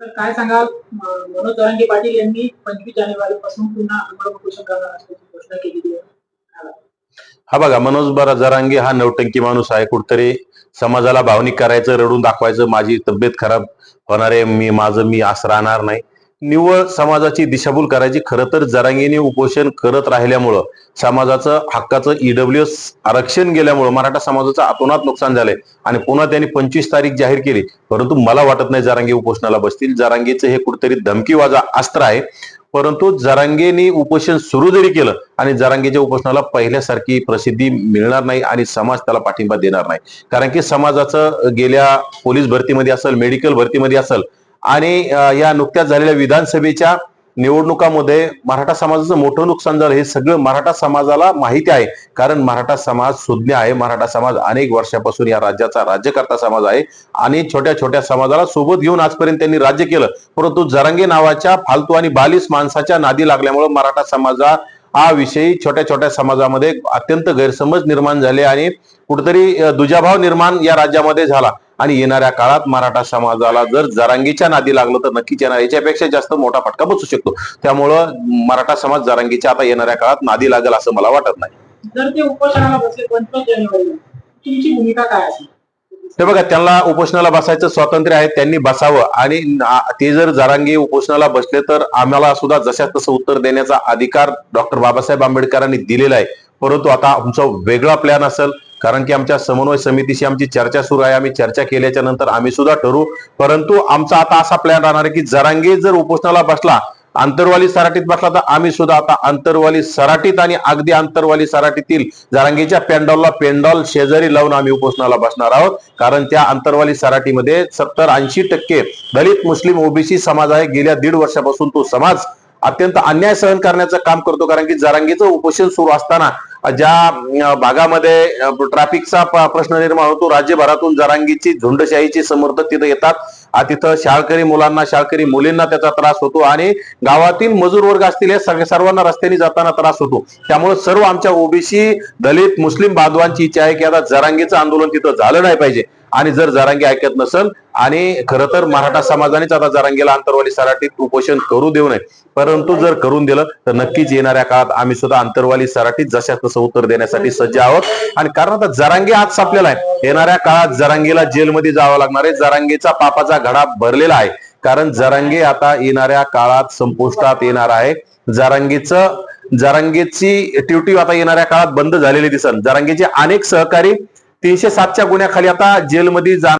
तर काय सांगाल? मनोज तरंगे पाटील यांनी पंचवीस जानेवारी पासून पुन्हा आंदोलन करणार असल्याची घोषणा केलेली आहे. हा बघा मनोज बरा जरांगे हा नवटंकी माणूस आहे. कुठतरी समाजाला भावनिक करायचं रडून दाखवायचं माझी तब्येत खराब होणार आहे मी माझं मी असं राहणार नाही. निव्वळ समाजाची दिशाभूल करायची. खरं तर जरांगीने उपोषण करत राहिल्यामुळं समाजाचं हक्काचं ईडब्ल्यू एस आरक्षण गेल्यामुळं मराठा समाजाचं अतोनात नुकसान झालंय. आणि पुन्हा त्यांनी पंचवीस तारीख जाहीर केली. परंतु मला वाटत नाही जरांगी उपोषणाला बसतील. जरांगीचं हे कुठेतरी धमकीवाजा अस्त्र आहे. परंतु जरांगेने उपोषण सुरू जरी केलं आणि जरांगेच्या उपोषणाला पहिल्यासारखी प्रसिद्धी मिळणार नाही आणि समाज त्याला पाठिंबा देणार नाही. कारण की समाजाचं गेल्या पोलीस भरतीमध्ये असेल मेडिकल भरतीमध्ये असेल आणि या नुकत्याच झालेल्या विधानसभेच्या निवडणुकामध्ये मराठा समाजाचं मोठं नुकसान झालं. हे सगळं मराठा समाजाला माहिती आहे. कारण मराठा समाज सुज्ञ आहे. मराठा समाज अनेक वर्षापासून या राज्याचा राज्यकर्ता समाज आहे. आणि छोट्या छोट्या समाजाला सोबत घेऊन आजपर्यंत त्यांनी राज्य केलं. परंतु जरांगे नावाच्या फालतू आणि बालिस माणसाच्या नादी लागल्यामुळे मराठा समाजा हा विषयी छोट्या छोट्या समाजामध्ये अत्यंत गैरसमज निर्माण झाले आणि कुठेतरी दुजाभाव निर्माण या राज्यामध्ये झाला. आणि येणाऱ्या काळात मराठा समाजाला जर जरांगीच्या नादी लागलं तर नक्कीच येणार. याच्यापेक्षा जास्त मोठा फटका बसू शकतो. त्यामुळं मराठा समाज जरांगीच्या आता येणाऱ्या काळात नादी लागेल असं मला वाटत नाही. जर ते उपोषणाला बसले पंचवीस जानेवारीला तुमची भूमिका काय असेल? हे बघा त्यांना उपोषणाला बसायचं स्वातंत्र्य आहे त्यांनी बसावं. आणि ते जर जरांगी उपोषणाला बसले तर आम्हाला सुद्धा जशा तसं उत्तर देण्याचा अधिकार डॉक्टर बाबासाहेब आंबेडकरांनी दिलेला आहे. परंतु आता आमचा वेगळा प्लॅन असेल. कारण की आमच्या समन्वय समितीशी आमची चर्चा सुरू आहे. आम्ही चर्चा केल्याच्यानंतर आम्ही सुद्धा ठरवू परंतु आमचा आता असा प्लॅन राहणार आहे की जरांगे जर उपोषणाला बसला आंतरवाली सराटीत बसला तर आम्ही सुद्धा आता आंतरवाली सराटीत आणि अगदी आंतरवाली सराटीतील जरांगीच्या पेंडॉलला पेंडॉल शेजारी लावून आम्ही उपोषणाला बसणार आहोत. कारण त्या आंतरवाली सराटीमध्ये सत्तर ऐंशी टक्के दलित मुस्लिम ओबीसी समाज आहे. गेल्या दीड वर्षापासून तो समाज अत्यंत अन्याय सहन करण्याचं काम करतो. कारण की जरांगीचं उपोषण सुरू असताना ज्या भागामध्ये ट्रॅफिकचा प्रश्न निर्माण होतो राज्यभरातून जरांगीची झुंडशाहीची समर्थक तिथं येतात. तिथं शाळकरी मुलांना शाळकरी मुलींना त्याचा त्रास होतो आणि गावातील मजूर वर्ग असतील हे सगळे सर्वांना रस्त्याने जाताना त्रास होतो. त्यामुळे सर्व आमच्या ओबीसी दलित मुस्लिम बांधवांची इच्छा आहे की आता जरांगीचं आंदोलन तिथं झालं नाही पाहिजे. आणि जर जरांगी ऐकत नसेल आणि खरं तर मराठा समाजानेच आता जरांगीला आंतरवाली सराटीत उपोषण करू देऊ नये. परंतु जर करून दिलं तर नक्कीच येणाऱ्या काळात आम्ही सुद्धा आंतरवाली सराटीत जशा तसं उत्तर देण्यासाठी सज्ज आहोत. आणि कारण आता जरांगे आज सापलेला आहे. येणाऱ्या काळात जरांगीला जेलमध्ये जावं लागणार आहे. जरांगीचा पापाचा घडा भरलेला आहे. कारण जरांगे आता येणाऱ्या काळात संपुष्टात येणार आहे. जरांगीचं जरांगेची ड्युटी आता येणाऱ्या काळात बंद झालेली दिसल जरांगेचे अनेक सहकारी तीनशे सातच्या गुन्ह्याखाली आता जेलमध्ये जा